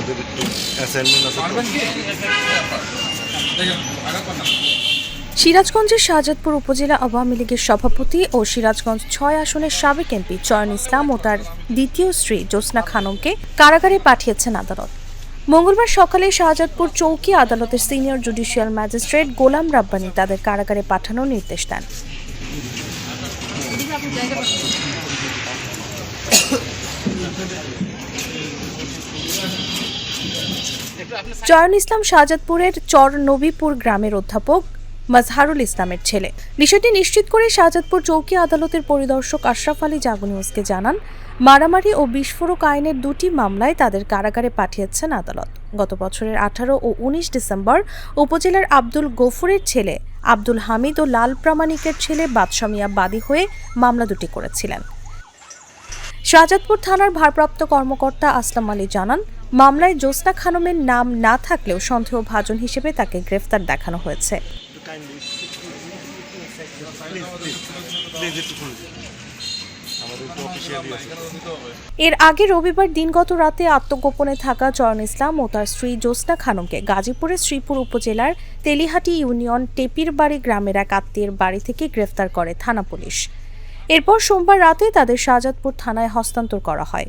আমাদের একটু অ্যাসাইনমেন্ট আছে তো। সিরাজগঞ্জের শাহজাদপুর উপজেলা আওয়ামী লীগের সভাপতি ও সিরাজগঞ্জ ছয় আসনের সাবেক এমপি চয়ন ইসলাম ও তার দ্বিতীয় স্ত্রী জ্যোৎস্না খানমকে কারাগারে পাঠিয়েছেন আদালত। মঙ্গলবার সকালে শাহজাদপুর চৌকি আদালতের senior judicial magistrate Golam Rabbani তাদের কারাগারে পাঠানোর নির্দেশ দেন। চয়ন ইসলাম শাহজাদপুরের চর নবীপুর গ্রামের অধ্যাপক মাজহারুল ইসলামের ছেলে। বিষয়টি নিশ্চিত করে শাহজাদপুর চৌকি আদালতের পরিদর্শক আশরাফ আলী জাগুনিউজকে জানান, মারামারি ও বিস্ফোরক আইনের দুটি মামলায় তাদের কারাগারে পাঠিয়েছেন আদালত। গত বছরের আঠারো ও উনিশ ডিসেম্বর উপজেলার আব্দুল গফুরের ছেলে আব্দুল হামিদ ও লাল প্রামাণিকের ছেলে বাদশা মিয়া বাদী হয়ে মামলা দুটি করেছিলেন। শাহজাদপুর থানার ভারপ্রাপ্ত কর্মকর্তা আসলাম আলী জানান, মামলায় জ্যোৎস্না খানমের নাম না থাকলেও সন্দেহভাজন হিসেবে তাকে গ্রেফতার দেখানো হয়েছে। এর আগে রবিবার দিনগত রাতে আত্মগোপনে থাকা চরণ ইসলাম ও তার স্ত্রী জ্যোৎস্না খানমকে গাজীপুরের শ্রীপুর উপজেলার তেলিহাটি ইউনিয়ন টেপিরবাড়ি গ্রামের এক আত্মীয়ের বাড়ি থেকে গ্রেফতার করে থানা পুলিশ। এরপর সোমবার রাতে তাদের শাহজাদপুর থানায় হস্তান্তর করা হয়।